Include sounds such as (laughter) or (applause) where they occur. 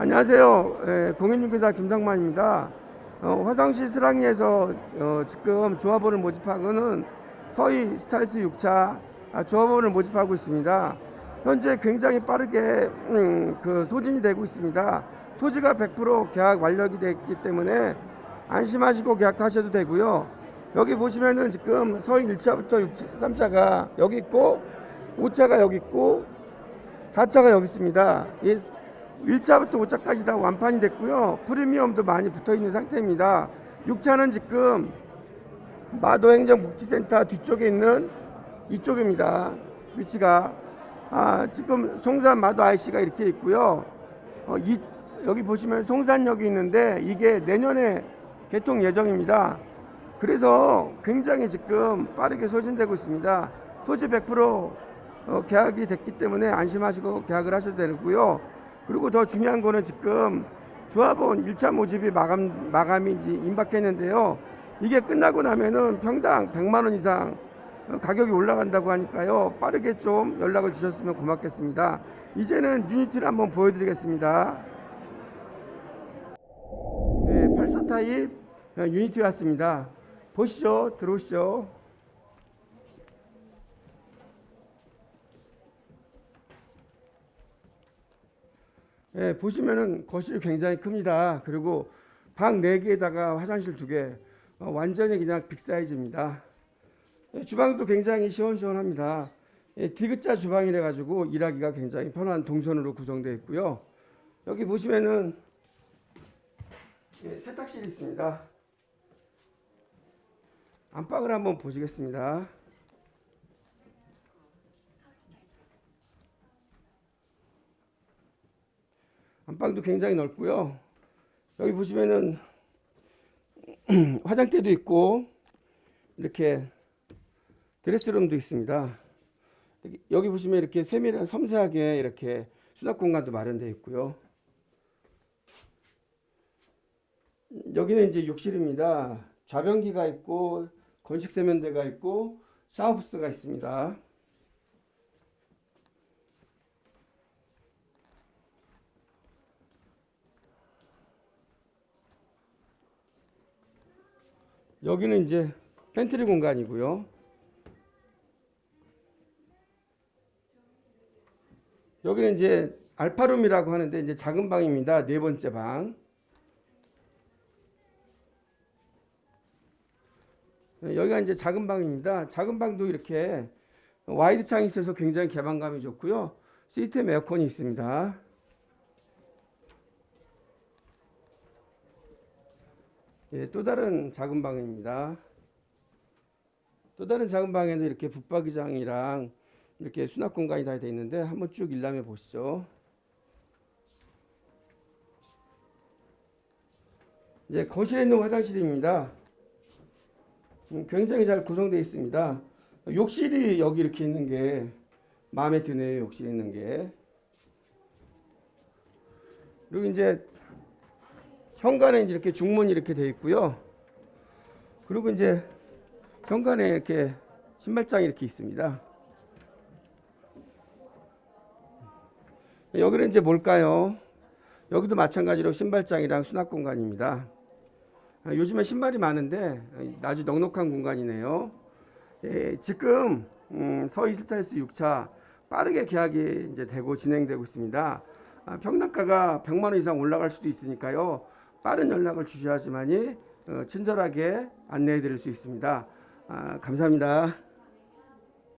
안녕하세요. 예, 공인중개사 김상만입니다. 어, 화성시 스랑리에서 어, 지금 조합원을 모집하고는 서희 스타일스 6차 아, 조합원을 모집하고 있습니다. 현재 굉장히 빠르게 음, 그 소진이 되고 있습니다. 토지가 100% 계약 완료가 됐기 때문에 안심하시고 계약하셔도 되고요. 여기 보시면은 지금 서희 1차부터 3차가 여기 있고 5차가 여기 있고 4차가 여기 있습니다. 이 1차부터 5차까지 다 완판이 됐고요. 프리미엄도 많이 붙어 있는 상태입니다. 6차는 지금 마도행정복지센터 뒤쪽에 있는 이쪽입니다. 위치가 아, 지금 송산 마도 IC가 이렇게 있고요. 어, 이, 여기 보시면 송산역이 있는데 이게 내년에 개통 예정입니다. 그래서 굉장히 지금 빠르게 소진되고 있습니다. 토지 100% 어, 계약이 됐기 때문에 안심하시고 계약을 하셔도 되고요. 그리고 더 중요한 거는 지금 조합원 1차 모집이 마감, 마감이 이제 임박했는데요. 이게 끝나고 나면은 평당 100만 원 이상 어, 가격이 올라간다고 하니까요. 빠르게 좀 연락을 주셨으면 고맙겠습니다. 이제는 유니티를 한번 보여드리겠습니다. 네, 84 타입 어, 유니티 왔습니다. 보시죠. 들어오시죠. 예, 보시면은 거실이 굉장히 큽니다. 그리고 방 4개에다가 화장실 2개. 어, 완전히 그냥 빅 사이즈입니다. 예, 주방도 굉장히 시원시원합니다. 예, 디귿자 주방이라 가지고 일하기가 굉장히 편한 동선으로 구성되어 있고요. 여기 보시면은 예, 세탁실이 있습니다. 안방을 한번 보시겠습니다. 안방도 굉장히 넓고요. 여기 보시면은 (clears throat) 화장대도 있고 이렇게 드레스룸도 있습니다. 여기- 보시면 이렇게 세밀한 섬세하게 이렇게 수납 공간도 마련되어 있고요. 여기는 이제 욕실입니다. 좌변기가 있고 건식 세면대가 있고 샤워부스가 있습니다. 여기는 이제 팬트리 공간이고요. 여기는 이제 알파룸이라고 하는데 이제 작은 방입니다. 네 번째 방. 네, 여기가 이제 작은 방입니다. 작은 방도 이렇게 와이드 창이 있어서 굉장히 개방감이 좋고요. 시스템 에어컨이 있습니다. 예, 또 다른 작은 방입니다. 또 다른 작은 방에는 이렇게 붙박이장이랑 이렇게 수납 공간이 다 되어 있는데 한번 쭉 일람해 보시죠. 이제 거실에 있는 화장실입니다. 음, 굉장히 잘 구성되어 있습니다. 욕실이 여기 이렇게 있는 게 마음에 드네요. 욕실에 있는 게. 그리고 이제 현관에 이렇게 중문이 이렇게 되어 있고요. 그리고 이제 현관에 이렇게 신발장이 이렇게 있습니다. 여기는 이제 뭘까요? 여기도 마찬가지로 신발장이랑 수납 공간입니다. 아, 요즘에 신발이 많은데 아주 넉넉한 공간이네요. 예, 지금 음, 서희 스타일스 6차 빠르게 계약이 이제 되고 진행되고 있습니다. 아, 평당가가 100만 원 이상 올라갈 수도 있으니까요. 빠른 연락을 주셔야지만이 어, 친절하게 안내해 드릴 수 있습니다. 아, 감사합니다.